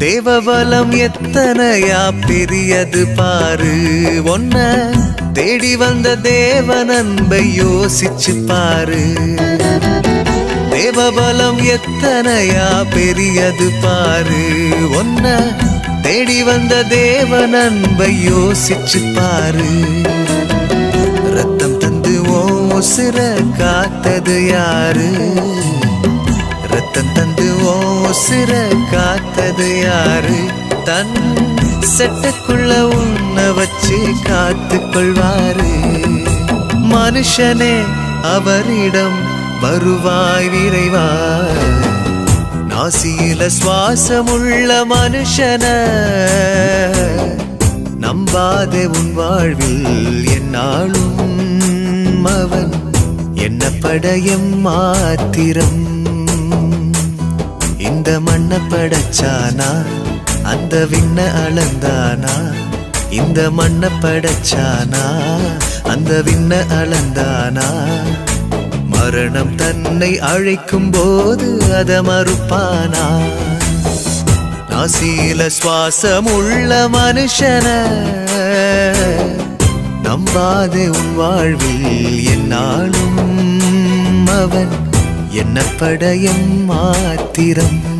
தேவபலம் எத்தனையா பெரியது பாரு. ஒன்ன தேடி வந்த தேவ நண்பை யோசிச்சு பாரு. தேவபலம் எத்தனையா பெரியது பாரு. ஒன்ன தேடி வந்த தேவ நண்பை யோசிச்சு பாரு. ரத்தம் தந்து ஓ உசிர காத்தது யாரு? ரத்தம் தந்து ஓ உசிர காத்தது யாரு? தன் செட்டுக்குள்ள உன்னை வச்சு காத்து கொள்வாரு மனுஷனே அவரிடம் வருவாய் விரைவா? நாசியில சுவாசமுள்ள மனுஷன நம்பாதே உன் வாழ்வில் என்னாலும் அவன். என்ன படையம் மாத்திரம்? இந்த மண்ண படைச்சானா? அந்த விண்ண அளந்தானா? இந்த மண்ண படைச்சானா? அந்த விண்ண அளந்தானா? மரணம் தன்னை அழைக்கும் போது அத மறுப்பானா? நாசியில சுவாசம் உள்ள மனுஷன நம்பாதே உன் வாழ்வில் என்னாலும் அவன். என்ன படையம் மாத்திரம்?